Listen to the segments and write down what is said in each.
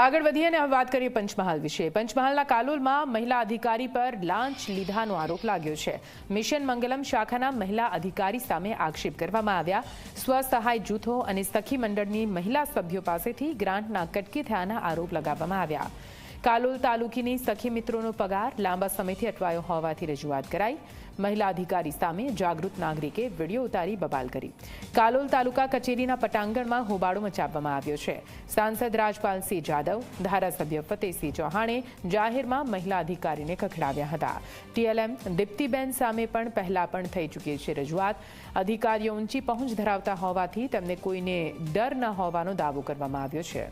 આગળ વધીએ અને વાત કરીએ પંચમહાલ વિશે. પંચમહાલના કાલોલમાં મહિલા અધિકારી પર લાંચ લીધાનો આરોપ લાગ્યો છે. મિશન મંગલમ શાખાના મહિલા અધિકારી સામે આક્ષેપ કરવામાં આવ્યા. સ્વસહાય જૂથો અને સખી મંડળની મહિલા સભ્યો પાસેથી ગ્રાન્ટના કટકી થયાના આરોપ લગાવવામાં આવ્યા. કાલોલ તાલુકીની સખી મિત્રોનો પગાર લાંબા સમયથી અટવાયો હોવાથી રજૂઆત કરાઈ. મહિલા અધિકારી સામે જાગૃત નાગરિકે વીડિયો ઉતારી બબાલ કરી. કાલોલ તાલુકા કચેરીના પટાંગણમાં હોબાળો મચાવવામાં આવ્યો છે. સાંસદ રાજપાલસિંહ જાદવ, ધારાસભ્ય ફતેહસિંહ ચૌહાણે જાહેરમાં મહિલા અધિકારીને ખખડાવ્યા હતા. ટીએલએમ દીપ્તિબેન સામે પણ પહેલા પણ થઈ ચૂકી છે રજૂઆત. અધિકારીઓ ઊંચી પહોંચ ધરાવતા હોવાથી તેમને કોઈને ડર ન હોવાનો દાવો કરવામાં આવ્યો છે.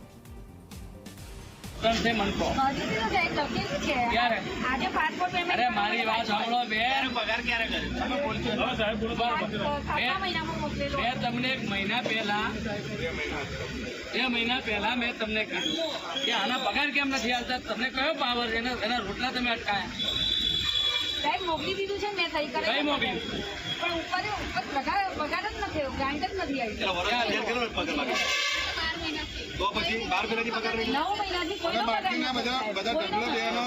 ત્રણ છે મનકો હજુ તો જાય તકલીફ છે. ક્યારે? આજે પાસપોર્ટ પેમેન્ટ અરે મારી વાત સાંભળો બેન પગાર ક્યારે કર્યો તમે બોલશો મેં તમને એક મહિના પહેલા બે મહિના પહેલા મેં તમને કહ્યું કે આના પગાર કેમ નથી આવતા તમને કયો પાવર છે? એના એના રોટલા તમે અટકાયા. સાહેબ મોકલી દીધું છે મેં સહી કરે મોકલી? પણ ઉપર ઉપર પગાર પગાર જ નથી ગ્રાન્ટ જ નથી આવી. તો પછી બાર પગાર નવ મહિનાથી બાકીના બધા બધા ઢગલો બેનો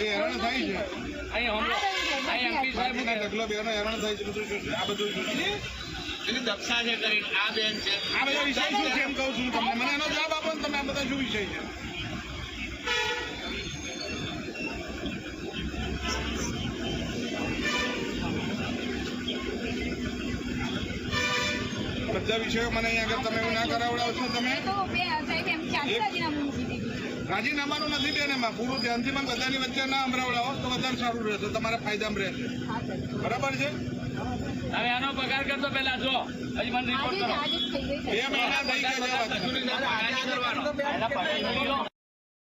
એ હેરાન થાય છે. અહીં એમપી સાહેબ ઢગલો બેનો હેરાન થાય છે? આ બધું એની દક્ષા છે કરીને આ બેન છે. આ બધા વિષય શું છે? એમ કહું છું તમને. મને એનો જવાબ આપો ને તમે આ બધા શું વિષય છે? બધા વિષયો મને અહીંયા આગળ તમે એવું ના કરાવડાવશો તમે? રાજીનામાનું નથી બેન એમાં. પૂરું ધ્યાનથી પણ બધાની વચ્ચે ના અમરાવડાવો તો વધારે સારું રહેશે તમારા ફાયદામાં રહેશે. બરાબર છે? હવે આનો પગાર કરતો પેલા જો. હજી મને રિપોર્ટ કરો. બે મહિના થઈ ગયા